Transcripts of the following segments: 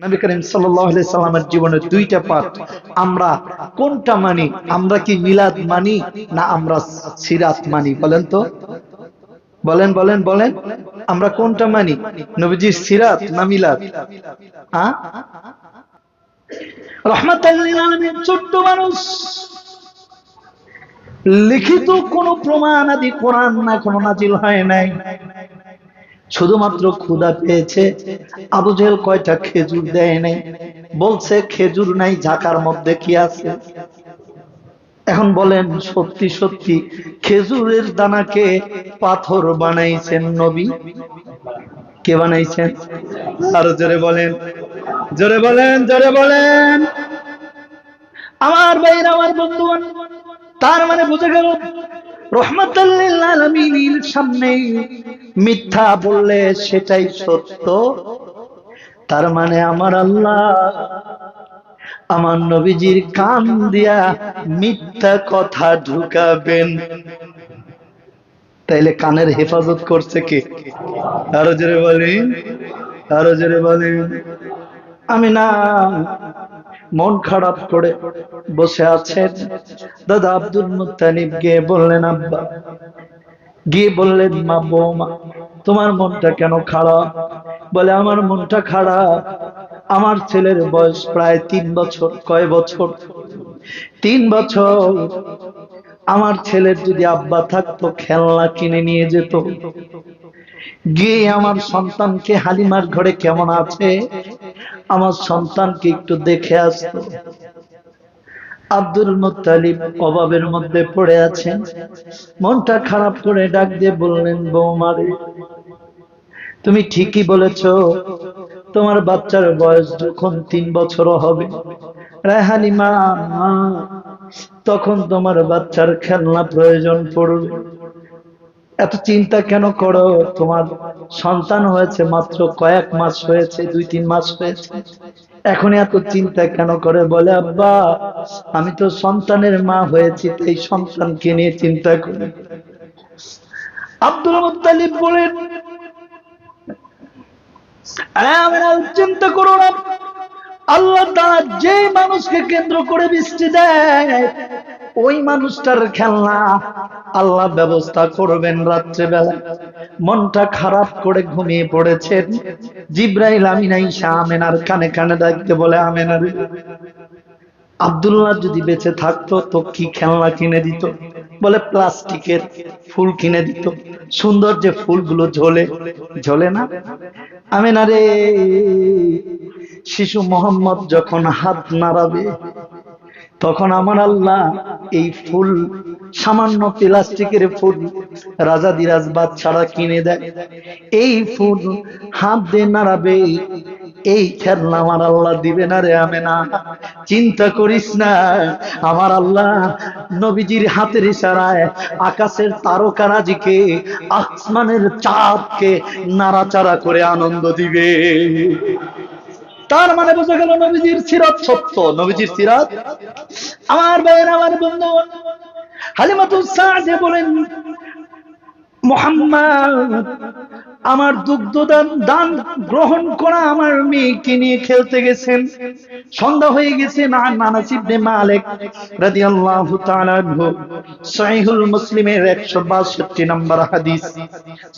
নবী করিম সাল্লামের জীবনের দুইটা পাঠ। আমরা কোনটা মানি? আমরা কি মিলাদ মানি না আমরা সিরাত মানি? বলেন তো। বলেন বলেন বলেন। আমরা কোনটা মানি? সিরাত না মিলাদ? রহমাতাল্লিল ছোট্ট মানুষ। লিখিত কোন প্রমাণ আদি কোরআন না, কোনো নাজিল হয় নাই। শুধুমাত্র ক্ষুদা পেয়েছে। আবু জেহেল কয়টা খেজুর দেয় নাই? বলছে, খেজুর নাই, ঝাঁকার মধ্যে কি আছে? এখন বলেন, সত্যি সত্যি, খেজুরের দানাকে পাথর বানাইছেন নবী? কে বানাইছেন? আরও জোরে বলেন জোরে বলেন জোরে বলেন। আমার ভাইর আমার বন্ধু তার মানে বুঝে গেল সামনে মিথ্যা বললে সেটাই সত্য। তার মানে আমার আল্লাহ আমার নবীজির কান দিয়া মিথ্যা কথা ঢুকাবেন। তাইলে কানের হেফাজত করছে কে? আরও জোরে বলেন, আরও জোরে বলেন। আমি না। মন খারাপ করে বসে আছেন। দাদা আব্দুল মুতালিব গিয়ে বললেন, আব্বা। গিয়ে বললেন, মা, বৌমা, তোমার মনটা কেন খারাপ? বলে, আমার মনটা খারাপ। আমার ছেলের বয়স প্রায় তিন বছর, কয় বছর? তিন বছর। আমার ছেলের যদি আব্বা থাকতো, খেলনা কিনে নিয়ে যেত। গিয়ে আমার সন্তানকে হালিমার ঘরে কেমন আছে? আমার সন্তানকে একটু দেখে আসতো। আব্দুল মুতালিব অভাবের মধ্যে পড়ে আছেন। মনটা খারাপ করে ডাক দিয়ে বললেন বৌমারে তুমি ঠিকই বলেছ, তোমার বাচ্চার বয়স যখন তিন বছর হবে, রেহানি মা, তখন তোমার বাচ্চার খেলনা প্রয়োজন পড়বে। এত চিন্তা কেন করো? তোমার সন্তান হয়েছে মাত্র কয়েক মাস হয়েছে, দুই, তিন মাস হয়েছে। এখন এত চিন্তা কেন করে? বলে, আব্বা, আমি তো সন্তানের মা হয়েছি এই সন্তানকে নিয়ে চিন্তা করি। আব্দুল মুতালিব বলেন চিন্তা করো না। আল্লাহ তাআলা যে মানুষকে কেন্দ্র করে বৃষ্টি দেয় ওই মানুষটার খেলনা আল্লাহ ব্যবস্থা করবেন রাত্রেবেলা। মনটা খারাপ করে ঘুমিয়ে পড়েছেন। জিব্রাইল আমিনা ঈশা আমেনার কানে কানে ডাকতে বলে আমেনার আব্দুল্লাহ যদি বেঁচে থাকতো তো কি খেলনা কিনে দিত? বলে, প্লাস্টিকের ফুল কিনে দিত। সুন্দর যে ফুলগুলো ঝোলে ঝোলে না? আমেনা রে, শিশু মোহাম্মদ যখন হাত নাড়াবে তখন আমার আল্লাহ এই ফুল, সামান্য প্লাস্টিকের ফুল রাজা দিরাজ বাচ্চারা কিনে দেয়। এই ফুল হাত দিয়ে নাড়াবে, এই খেলনা আমার আল্লাহ দিবে না রে আমি না চিন্তা করিস না, আমার আল্লাহ নবীজির হাতের ইশারায় আকাশের তারকারাজিকে আসমানের চাঁদকে নাড়াচাড়া করে আনন্দ দিবে। তার মানে বোঝা গেল নবীজির সিরাত সত্য। নবীজির সিরাত? আমার ভাইয়ের, আমার বন্ধু। হালিমাতুল বলেন, মোহাম্মদ, আমার দুগ্ধ দান দান গ্রহণ করা আমার মেয়েকে নিয়ে খেলতে গেছেন। সন্ধ্যা হয়ে গেছে না নানাস ইবনে মালিক মুসলিমের 162 নম্বর হাদিস।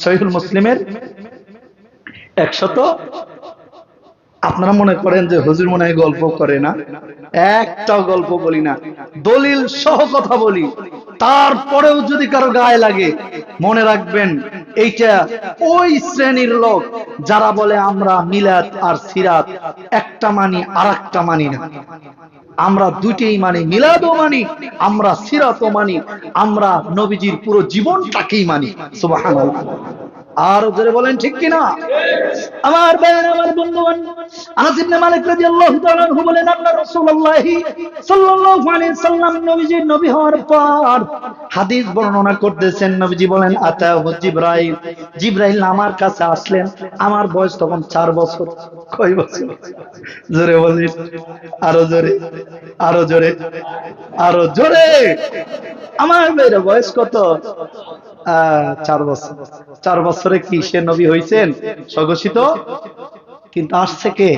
সহিহুল মুসলিমের 100 আপনারা মনে করেন যে হুজুর মনে হয় গল্প করে না? একটাও গল্প বলি না। দলিল সহ কথা বলি। তারপরেও যদি কারও গায়ে লাগে, মনে রাখবেন এইটা ওই শ্রেণির লোক যারা বলে আমরা মিলাদ আর সিরাত একটা মানি আর একটা মানি না। আমরা দুইটাই মানি, মিলাদও মানি, আমরা সিরাতও মানি, আমরা নবীজির পুরো জীবনটাকেই মানি। সুবহানাল্লাহ। আর জোরে বলেন, ঠিক কিনা? আমার বেন আমার বন্ধুগণ মালিক বলেন সাল্লাম নবীজি নবী হওয়ার পর হাদিস বর্ণনা করতেছেন, নবীজি বলেন, আতাহু জিবরাইল। জিবরাইল আমার কাছে আসলেন, আমার বয়স তখন 4 বছর। কয় বছর? জোরে বলেন, আরও জোরে আরও জোরে আরও জোরে। আমার মেয়ের বয়স কত? চার বছর। চার বছরে কি সে নবী হয়েছেন স্বঘোষিত? কিন্তু আসছে কে?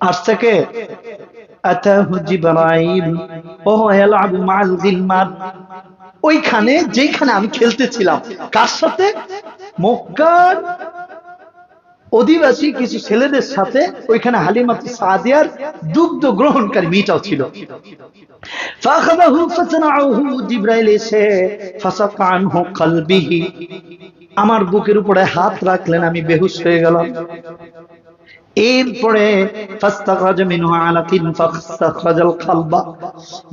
আসছে কে? ওইখানে যেখানে আমি খেলতেছিলাম, কার সাথে? মক্কার অধিবাসী কিছু ছেলেদের সাথে ওইখানে হালিমাতু সাদিয়ার দুগ্ধ গ্রহণকারী মেয়েটাও ছিল। আমার বুকের উপরে হাত রাখলেন, আমি বেহুশ হয়ে গেলাম। এরপরে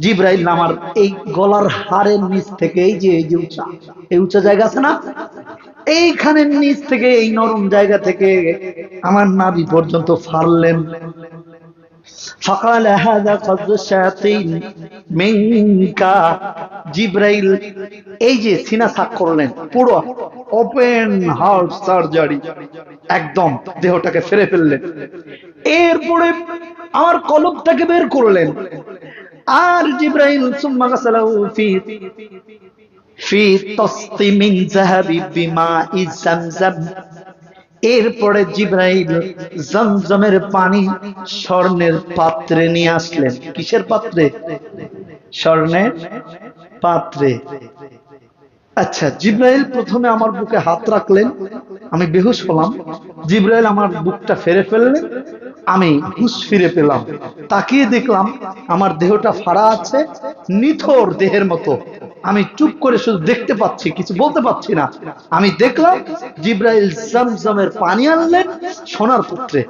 জিবরাইল আমার এই গলার হাড়ের নিচ থেকে এই যে উঁচা, এই উঁচা জায়গা আছে না? এইখানের নিচ থেকে এই নরম জায়গা থেকে আমার নাভি পর্যন্ত ফারলেন فقال هذا قصد الشياطين منك জিব্রাইল এই যে সিনা সাক করলেন পুরো ওপেন হার্ট সার্জারি একদম দেহটাকে ফেরে ফেললেন এরপরে আমার কলবটাকে বের করলেন আর জিব্রাইল সুম্মা গাসালাহু ফি ফি তাসতি মিন যাহাবি বিমাই জামজাম। এরপরে জিব্রাইল জমজমের পানি স্বর্ণের পাত্রে নিয়ে আসলেন। কিসের পাত্রে? স্বর্ণের পাত্রে। আচ্ছা জিব্রাইল প্রথমে আমার বুকে হাত রাখলেন, আমি বেহুশ হলাম। জিব্রাইল আমার বুকটা ফেরে ফেললেন, আমি হুশ ফিরে পেলাম। তাকিয়ে দেখলাম আমার দেহটা ফাড়া আছে, নিথর দেহের মতো। আমি চুপ করে শুধু দেখতে পাচ্ছি, কিছু বলতে পাচ্ছি না। আমি দেখলাম জিব্রাইল জমজমের পানি আনলেন সোনার পুত্রে।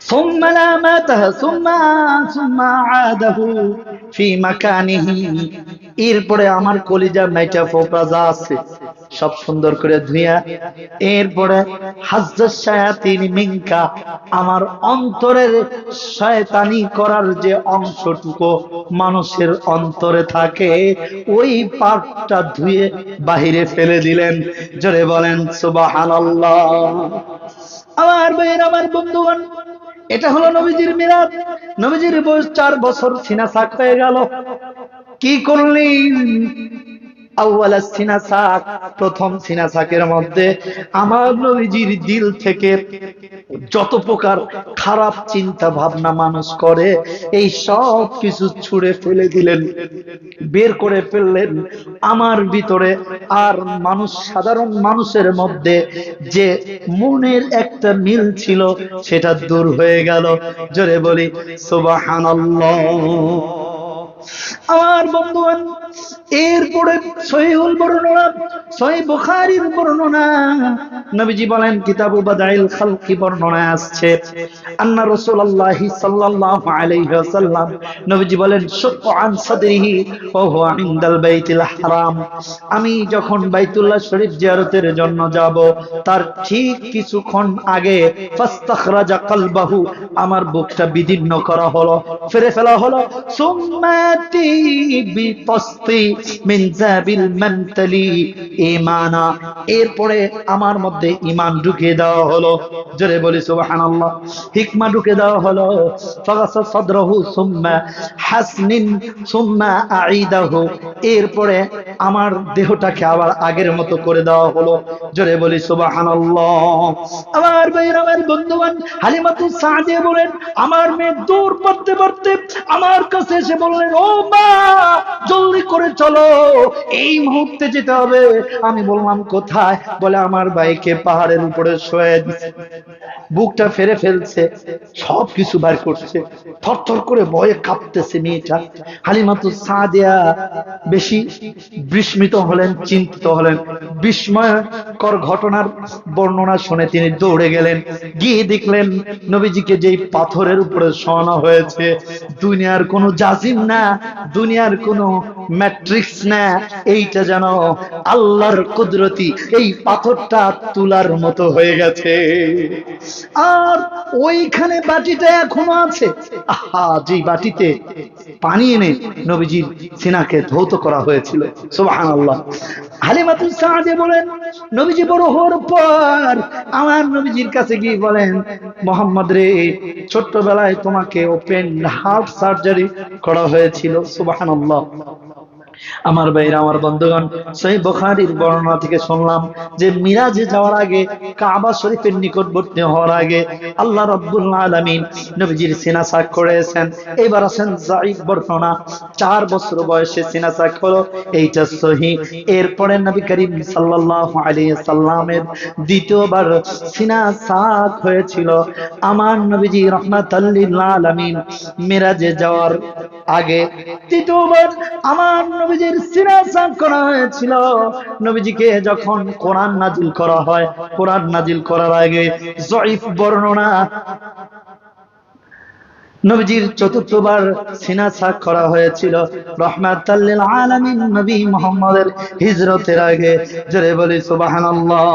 ثم لامته ثم ثم عاده في مكانه এরপরে আমার কলিজার নাইটা ফোপরা যা আছে সব সুন্দর করে ধুইয়া এরপরে হাজ্জাত শায়াতিন মিনকা আমার অন্তরের শয়তানি করার যে অংশটুকু মানুষের অন্তরে থাকে ওই পাটটা ধুয়ে বাহিরে ফেলে দিলেন জোরে বলেন সুবহানাল্লাহ আমার বইয়ের আমার বন্ধুগণ, এটা হলো নবীজির মিরাদ নবীজির বয়স চার বছর, সিনা সাক হয়ে গেল। কি করলেন? আউয়ালা সিনা সাক প্রথম সিনা সাকের মধ্যে আমার নবীজির দিল থেকে যত প্রকার খারাপ চিন্তা ভাবনা মানুষ করে, এই সব কিছু ছুঁড়ে ফেলে দিলেন, বের করে ফেললেন। আমার ভিতরে আর মানুষ, সাধারণ মানুষের মধ্যে যে মনের একটা মিল ছিল, সেটা দূর হয়ে গেল। জোরে বলি আমার এরপরে বর্ণনা, সহি বুখারীর বর্ণনা। নবীজি বলেন, কিতাবু বাদাইল খালকি বর্ণনা আসছে, আন্না রাসূলুল্লাহি সাল্লাল্লাহু আলাইহি ওয়াসাল্লাম, নবীজি বলেন শুক্কু আন সাদরিহি ইনদাল বাইতিল হারাম। আমি যখন বাইতুল্লাহ শরীফ জিয়ারতের জন্য যাব, তার ঠিক কিছুক্ষণ আগে, ফাস্তাখরাজা কলবাহু, আমার বুকটা বিদীর্ণ করা হলো, ফেরে ফেলা হলো। সুম্মাতি বিতস্তি মিন মানতালি ঈমানা, এরপরে আমার মধ্যে ঈমান ঢুকিয়ে দেওয়া হলো। জোরে বলি সুবহানাল্লাহ, হিকমা ঢুকে দেওয়া হলো। ফাগাসা সাদরহু সুম্মা হাসনিন সুম্মা আইদাহু এরপরে আমার দেহটাকে আবার আগের মতো করে দেওয়া হলো। জোরে বলি সুবহানাল্লাহ। আমার ভাইয়ের, আমার বন্ধুবান হালিমাতু সাদিয়া বলেন, আমার মেয়ে দূর পড়তে পড়তে আমার কাছে এসে বললেন, ও মা, জলদি করে চলো, এই মুহূর্তে যেতে হবে। আমি বললাম, কোথায়? বলে, আমার বাইকে পাহাড়ের উপরে শোয়ে দিছে। বুকটা ফেরে ফেলছে সব কিছু বার করছে। থরথর করে ভয়ে কাঁপতেছে মেয়েটা। হালিমাতু সাদিয়া বেশি বিস্মিত হলেন, চিন্তিত হলেন। বিস্ময়কর ঘটনার বর্ণনা শুনে তিনি দৌড়ে গেলেন। গিয়ে দেখলেন, নবীজিকে যেই পাথরের উপরে শোয়ানো হয়েছে, দুনিয়ার কোনো জাজিম না, দুনিয়ার কোনো ম্যাট্রিক্স না এইটা যেন আল্লাহর কুদরতি এই পাথরটা তুলার মতো হয়ে গেছে। আর ওইখানে বাটিটা এখনও আছে। আহা যে বাটিতে পানি এনে নবীজির সিনাকে ধৌত করা হয়েছিল। সুবহানাল্লাহ। হালিমাতুল সাদে বলেন, নবীজি বড় হওয়ার পর আমার নবীজির কাছে গিয়ে বলেন, মোহাম্মদ রে, ছোট্টবেলায় তোমাকে ওপেন হার্ট সার্জারি করা হয়েছিল। সুবহানাল্লাহ। আমার ভাইরা, আমার বন্ধুগণ সেই বখারির বর্ণনা থেকে শুনলাম যে মিরাজে যাওয়ার আগে কাবা শরীফের নিকটবর্তী হওয়ার আগে আল্লাহ রব্বুল আলামিন নবীজির সিনা সাক করেছেন। এবার আছেন জাইদ বর্ণনা, চার বছর বয়সে সিনা সাক হলো, এইটা সহি। এরপরে নবী করিম সাল্লাল্লাহু আলাইহি সাল্লামের দ্বিতীয়বার সিনা সাক হয়েছিল। আমার নবীজি রহমাতাল্লিল আলামিন মিরাজে যাওয়ার আগে তৃতীয়বার আমার নবীজির সিনা সাফ করা হয়েছিল। নবীজিকে যখন কোরআন নাজিল করা হয়, কোরআন নাজিল করার আগে জয়ীফ বর্ণনা নবীজির চতুর্থবার সিনা সাক করা হয়েছিল। রহমাতাল্লিল আলামিন নবী মুহাম্মদের হিজরতের আগে। জোরে বলি, সুবহানাল্লাহ।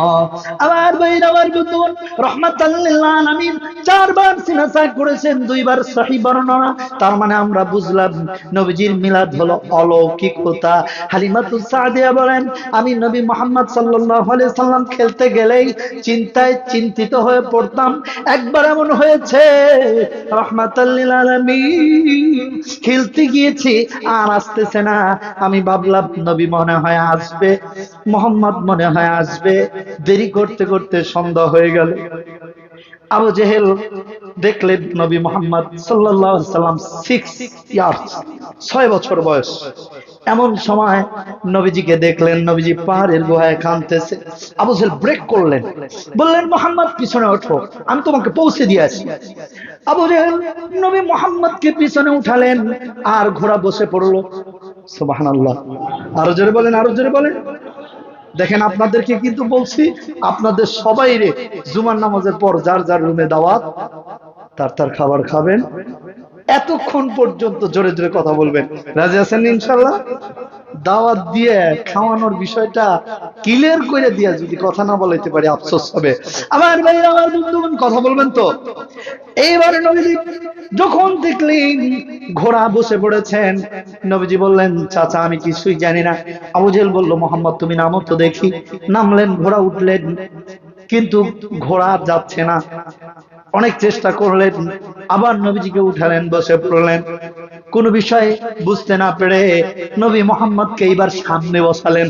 আমার ভাই আমার বন্ধুগণ রহমাতাল্লিল আলামিন চারবার সিনা সাক করেছেন, দুইবার সহিহ বর্ণনা। তার মানে আমরা বুঝলাম, নবীজির মিলাদ হলো অলৌকিকতা। হালিমাতুস সাদিয়া বলেন, আমি নবী মুহাম্মদ সাল্লাল্লাহু আলাইহি সাল্লাম খেলতে গেলেই চিন্তায় চিন্তিত হয়ে পড়তাম। একবার এমন হয়েছে খেলতে গিয়েছি, আর আসতেছে না। আমি ভাবলাম, নবী মনে হয় আসবে, মোহাম্মদ মনে হয় আসবে। দেরি করতে করতে সন্ধ্যা হয়ে গেল। আবু জেহেল দেখলেন নবী মোহাম্মদ সাল্লাম সিক্স ইয়ার্স ছয় বছর বয়স। এমন সময় নবীজিকে দেখলেন, নবীজি পাহাড়ের গুহায় কাঁদতেছে। আবু ব্রেক করলেন। বললেন, মোহাম্মদ, পিছনে ওঠো, আমি তোমাকে পৌঁছে দিয়ে আসি। আবু নবী মোহাম্মদকে পিছনে উঠালেন আর ঘোড়া বসে পড়ল। সুবহানাল্লাহ। আরও জোরে বলেন, আরও জোরে বলেন। দেখেন, আপনাদেরকে কিন্তু বলছি, আপনাদের সবাই রে, জুমার নামাজের পর যার যার রুমে দাওয়াত, তার তার খাবার খাবেন। এতক্ষণ পর্যন্ত জোরে জোরে কথা বলবেন। রাজি আছেন ইনশাল্লাহ দাওয়াত দিয়ে খাওয়ানোর বিষয়টা ক্লিয়ার করে দিয়ে যদি কথা না বলাইতে পারি, আফসোস হবে। আমার ভাই আমার বন্ধুগণ, কথা বলবেন তো? এইবারে নবীজি যখন দেখলেন ঘোড়া বসে পড়েছেন, নবীজি বললেন, চাচা, আমি কিছুই জানি না। আবু জেহেল বলল, মোহাম্মদ, তুমি নামো তো দেখি। নামলেন, ঘোড়া উঠলেন। কিন্তু ঘোড়া যাচ্ছে না। অনেক চেষ্টা করলেন, আবার নবীজিকে উঠালেন, বসে পড়লেন। কোন বিষয়ে বুঝতে না পেরে নবী মোহাম্মদকে এইবার সামনে বসালেন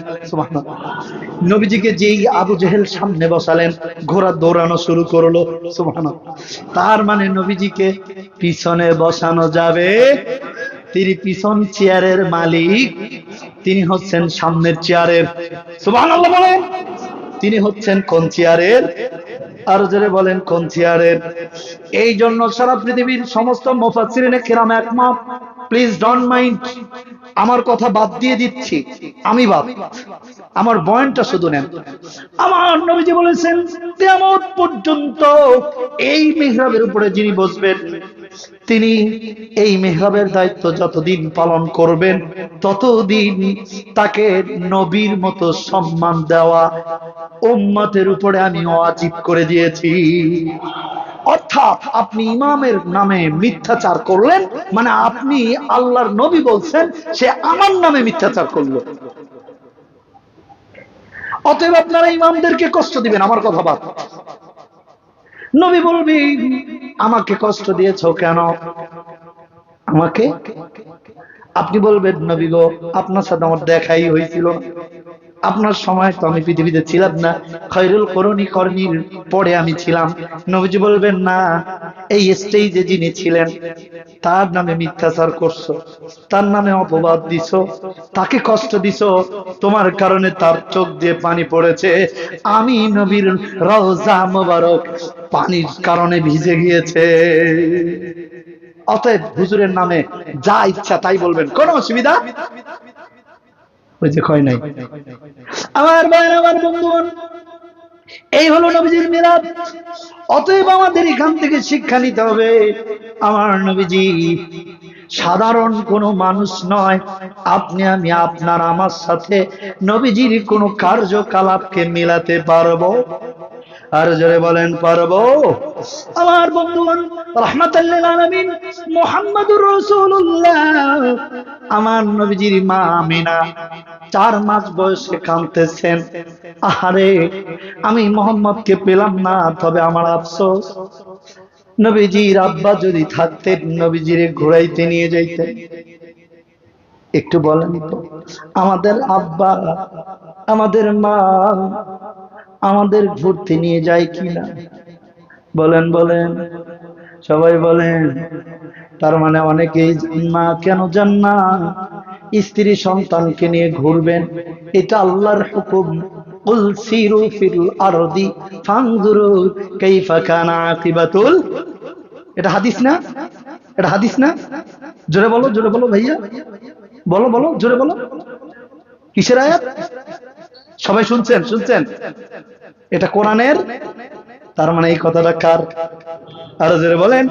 নবীজিকে যেই আবু জেহেল সামনে বসালেন, ঘোড়া দৌড়ানো শুরু করল, সুবহানাল্লাহ। তার মানে নবীজিকে পিছনে বসানো যাবে। তিনি পিছন চেয়ারের মালিক, তিনি হচ্ছেন সামনের চেয়ারের। সুবহানাল্লাহ বলেন, তিনি হচ্ছেন কোন চেয়ারের? আর বলেন, কোন চেয়ারের? এই জন্য সারা পৃথিবীর সমস্ত একমত। প্লিজ মাইন্ড আমার কথা বাদ দিয়ে দিচ্ছি। আমি বাদ। আমার বয়ানটা শুধু নেন। আমার নবীজি বলেছেন তেমন পর্যন্ত এই মেহরাবের উপরে যিনি বসবেন তিনি এই মেহরাবের দায়িত্ব যতদিন পালন করবেন, ততদিন তাকে নবীর মতো সম্মান দেওয়া উম্মতের উপরে আমি অজিব করে দিয়েছি। অর্থাৎ আপনি ইমামের নামে মিথ্যাচার করলেন মানে আপনি আল্লাহর নবী বলছেন, সে আমার নামে মিথ্যাচার করল। অতএব আপনারা ইমামদেরকে কষ্ট দিবেন, আমার কথা বাদ। নবী বলবি আমাকে কষ্ট দিয়েছ কেন আমাকে আপনি বলবেন নবী গো আপনার সাথে আমার দেখাই হয়েছিল। আপনার সময় তো আমি পৃথিবীতে ছিলাম না। খৈরুল করণী কর্মীর পরে আমি ছিলাম। নবীজি বলবেন, না, এই স্টেজে যিনি ছিলেন, তার নামে মিথ্যাচার করছ, তার নামে অপবাদ দিছ, তাকে কষ্ট দিছ, তোমার কারণে তার চোখ দিয়ে পানি পড়েছে। আমি নবীর রওজা মোবারক পানির কারণে ভিজে গিয়েছে। অতএব হুজুরের নামে যা ইচ্ছা তাই বলবেন। কোনো অসুবিধা? ওই যে কয় নাই। আমার ভাই আমার বন্ধুগণ, এই হলো নবীজির মিলাদ। অতএব আমাদের এখান থেকে শিক্ষা নিতে হবে, আমার নবীজি, সাধারণ কোনো মানুষ নয়। আপনি, আমি, আপনার, আমার সাথে নবীজির কোনো কার্যকলাপকে মিলাতে পারব? আর জোরে বলেন, পারব? আমার বন্ধুগণ রহমাতাল্লিল আলামিন, মুহাম্মাদুর আমার নবীজির মা আমিনা চার মাস বয়সে কাঁদতেছেন। আহারে, আমি মোহাম্মদকে পেলাম না, তবে আমার আফসোস। নবীজির আব্বা যদি থাকতেন, নবীজিরে ঘুরাইতে নিয়ে যাইতেন। একটু বলেন তো, আমাদের আব্বা, আমাদের মা, আমাদের ঘুরতে নিয়ে যায় কিনা? বলেন বলেন। সবাই বলেন, তার মানে অনেকেই যান না, কেন যান না? স্ত্রী সন্তানকে নিয়ে ঘুরবেন। এটা আল্লাহর হুকুম। কুল সিরু ফিল আরদি ফানজুরু কাইফা কানা আকিবাতুল। এটা হাদিস না? এটা হাদিস না? জোরে বলো জোরে বলো ভাইয়া। বলো বলো, জোরে বলো। কিসের আয়াত? সবাই শুনছেন শুনছেন? এটা কোরআনের? তার মানে এই কথাটা কার? আরও জোরে বলেন।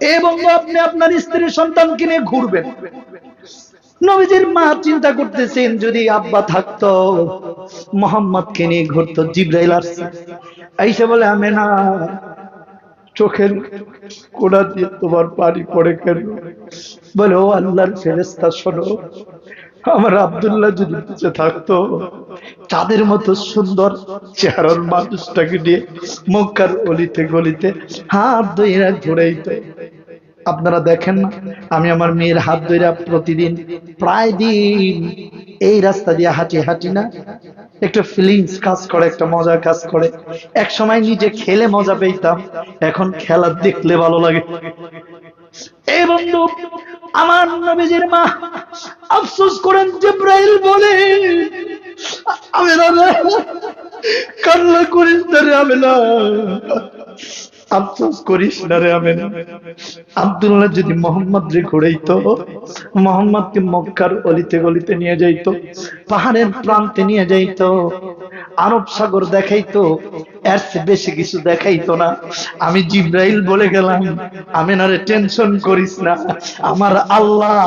এবং আপনি আপনার স্ত্রীর সন্তানকে নিয়ে ঘুরবেন। নবীজির মা চিন্তা করতেছেন, যদি আব্বা থাকতো, মোহাম্মদকে নিয়ে ঘুরতো, জিব্রাইল আসছে। আইসা বলে আমি না চোখের কোড়া দিয়ে তোমার পানি পড়ে কেন? বলে, ও আল্লাহর ফেরেস্তা শোনো, আমার আব্দুল্লাহ যদি বেঁচে থাকতো, চাঁদের মতো সুন্দর চেহারার মানুষটাকে নিয়ে মক্কার অলিতে গলিতে হাত ধইরা ঘুরাইতো। আপনারা দেখেন, আমি আমার মেয়ের হাত ধইরা প্রতিদিন প্রায় দিন এই রাস্তা দিয়ে হাঁটি হাঁটি না। একটা ফিলিংস কাজ করে, একটা মজা কাজ করে। এক সময় নিজে খেলে মজা পেতাম এখন খেলা দেখলে ভালো লাগে। এই বন্ধু, আমার নবীজির মা, আফসোস করেন জিব্রাইল বলে আমি কান্না করিস না রে আমি না আফসোস করিস না রে আমেন। আব্দুল্লাহ যদি মোহাম্মদ রে ঘুরাইতো, মোহাম্মদকে মক্কার অলিতে গলিতে নিয়ে যাইতো, পাহাড়ের প্রান্তে নিয়ে যাইতো আরব সাগর দেখাইতো, এর বেশি কিছু দেখাইতো না। আমি জিব্রাইল বলে গেলাম আমি নারে টেনশন করিস না। আমার আল্লাহ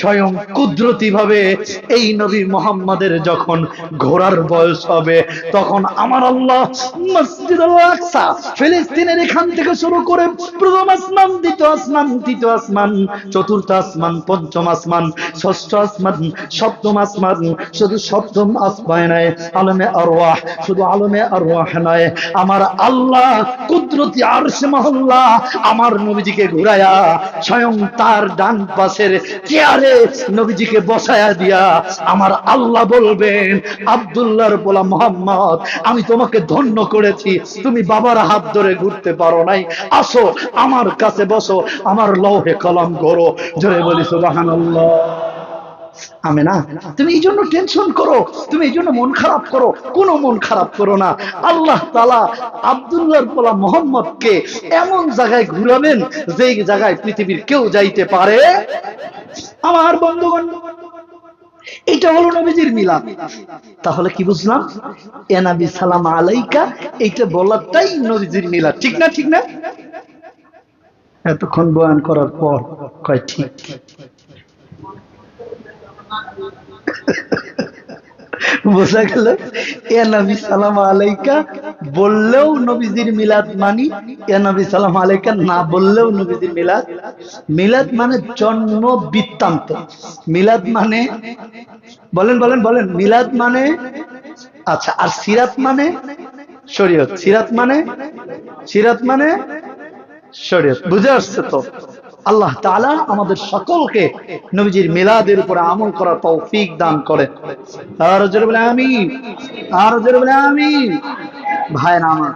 স্বয়ং কুদরতি ভাবে এই নবী মোহাম্মদের যখন ঘোড়ার বয়স হবে, তখন আমার আল্লাহ মসজিদ আকসা, ফিলিস্তিনের এখান থেকে শুরু করে প্রথম আসমান, দ্বিতীয় আসমান, তৃতীয় আসমান, চতুর্থ আসমান, পঞ্চম আসমান, ষষ্ঠ আসমান, সপ্তম আসমান, শুধু সপ্তম আসমায় নয় আলমে আরওয়াহ, শুধু আলমে আরওয়াহ নয়, আমার আল্লাহ কুদরতি আরশে মহল্লা আমার নবীজিকে ঘুরায়া স্বয়ং তার ডান পাশের চেয়ারে নবীজিকে বসায়া দিয়া আমার আল্লাহ বলবেন, আব্দুল্লাহর বলা মোহাম্মদ, আমি তোমাকে ধন্য করেছি। তুমি বাবার হাত ধরে ঘুরতে পারো নাই। আসো, আমার কাছে বসো, আমার লৌহে কলম করো জোরে বলি, সুবহানাল্লাহ। আমি না, তুমি এই জন্য টেনশন করো, তুমি এই জন্য মন খারাপ করো, কোনো মন খারাপ করো না। আল্লাহ তালা পোলা মোহাম্মদকে এমন জায়গায় ঘুরাবেন যেই জায়গায় পৃথিবীর কেউ যাইতে পারে। আমার বন্ধুগণ, এটা হলো নবীজির মিলাদ। তাহলে কি বুঝলাম? এ নবী সালাম আলাইকা, এইটা বলাটাই নবীজির মিলাদ। ঠিক না ঠিক না? এতক্ষণ বয়ান করার পর, কয় ঠিক? বোঝা গেল, এ নবী সালাম আলাইকা বললেও নবীজির মিলাদ মানি, এ নবী সালাম আলাইকা না বললেও নবীজির মিলাদ। মিলাদ মানে জন্ম বৃত্তান্ত। মিলাদ মানে বলেন বলেন বলেন, মিলাদ মানে আচ্ছা আর সিরাত মানে শরীয়ত। সিরাত মানে সিরাত মানে শরীয়ত। বুঝে আসছে তো? আল্লাহ তাআলা আমাদের সকলকে নবীজির মিলাদের উপরে আমল করার তৌফিক দান করেন। আর বলে আমি আর বলে আমি ভাই আমার,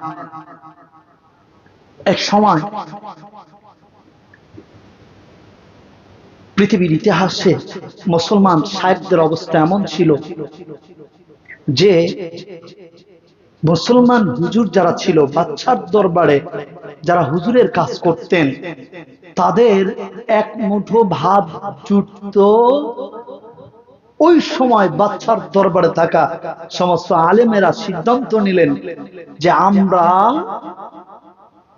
এক সময় পৃথিবীর ইতিহাসে মুসলমান সাহেবদের অবস্থা এমন ছিল যে মুসলমান হুজুর যারা ছিল, বাচ্চার দরবারে যারা হুজুরের কাজ করতেন তাদের এক মুঠো ভাব জুটত ওই সময় বাচ্চার দরবারে থাকা সমস্ত আলেমেরা সিদ্ধান্ত নিলেন যে আমরা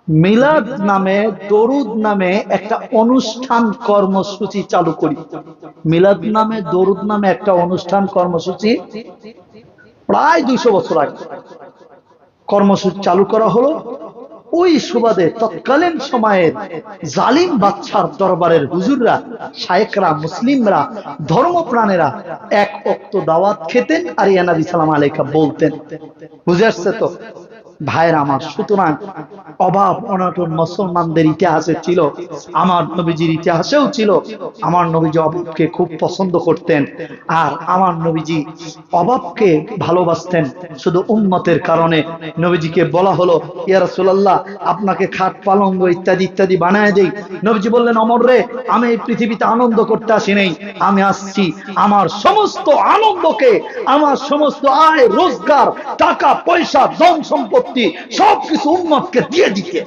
মিলাদ নামে, দরুদ নামে একটা অনুষ্ঠান কর্মসূচি চালু করি। মিলাদ নামে, দরুদ নামে একটা অনুষ্ঠান কর্মসূচি প্রায় দুইশো বছর আগে। কর্মসূচি চালু করা হলো। ওই সুবাদে তৎকালীন সময়ের জালিম বাচ্চার দরবারের হুজুররা, শায়েকরা, মুসলিমরা, ধর্মপ্রাণেরা এক অক্ত দাওয়াত খেতেন আর ইয়ানাবি সালাম আলাইকা বলতেন। বুঝে আসছে তো? ভাইয়ের আমার। সুতরাং অভাব অনটন মুসলমানদের ইতিহাসে ছিল, আমার নবীজির ইতিহাসেও ছিল। আমার নবীজি অভাবকে খুব পছন্দ করতেন আর আমার নবীজি অভাবকে ভালোবাসতেন। শুধু উন্মতের কারণে নবীজিকে বলা হলো, ইয়া রাসূলুল্লাহ, আপনাকে খাট পালঙ্গ ইত্যাদি ইত্যাদি বানায় দেই। নবীজি বললেন, অমর রে, আমি এই পৃথিবীতে আনন্দ করতে আসি নেই। আমি আসছি আমার সমস্ত আনন্দকে, আমার সমস্ত আয়, রোজগার, টাকা, পয়সা ধন সম্পত্তি সবকিছু উন্মতকে দিয়ে দিতে